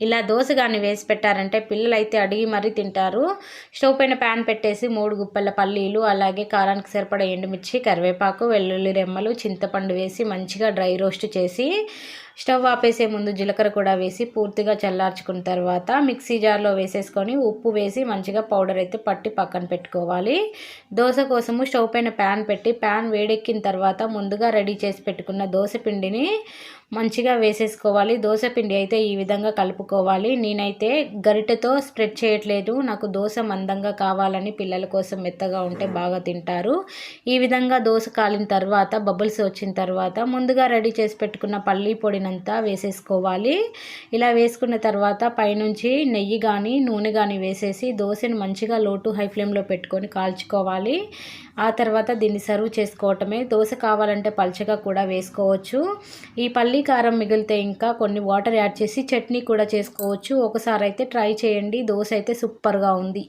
ఇలా దోశ కానీ వేసి పెట్టారంటే పిల్లలు అయితే అడిగి మరీ తింటారు. స్టవ్ పైన ప్యాన్ పెట్టేసి మూడు గుప్పెల పల్లీలు అలాగే కారానికి సరిపడా ఎండుమిర్చి కరివేపాకు వెల్లుల్లి రెమ్మలు చింతపండు వేసి మంచిగా డ్రై రోస్ట్ చేసి స్టవ్ ఆపేసే ముందు జీలకర్ర కూడా వేసి పూర్తిగా చల్లార్చుకున్న తర్వాత మిక్సీ జార్లో వేసేసుకొని ఉప్పు వేసి మంచిగా పౌడర్ అయితే పట్టి పక్కన పెట్టుకోవాలి. దోశ కోసము స్టవ్ పైన ప్యాన్ పెట్టి ప్యాన్ వేడెక్కిన తర్వాత ముందుగా రెడీ చేసి పెట్టుకున్న దోశ పిండిని మంచిగా వేసేసుకోవాలి. దోశ పిండి అయితే ఈ విధంగా కలుపుకోవాలి. నేనైతే గరిటెతో స్ప్రెడ్ చేయట్లేదు. నాకు దోశ మందంగా కావాలని పిల్లల కోసం మెత్తగా ఉంటే బాగా తింటారు. ఈ విధంగా దోశ కాలిన తర్వాత బబుల్స్ వచ్చిన తర్వాత ముందుగా రెడీ చేసి పెట్టుకున్న పల్లీ అంతా వేసేసుకోవాలి. ఇలా వేసుకున్న తర్వాత పైనుంచి నెయ్యి కానీ నూనె కానీ వేసేసి దోశను మంచిగా లోటు హై ఫ్లేమ్లో పెట్టుకొని కాల్చుకోవాలి. ఆ తర్వాత దీన్ని సర్వ్ చేసుకోవటమే. దోశ కావాలంటే పల్చగా కూడా వేసుకోవచ్చు. ఈ పల్లీ కారం మిగిలితే ఇంకా కొన్ని వాటర్ యాడ్ చేసి చట్నీ కూడా చేసుకోవచ్చు. ఒకసారి అయితే ట్రై చేయండి. దోశ అయితే సూపర్గా ఉంది.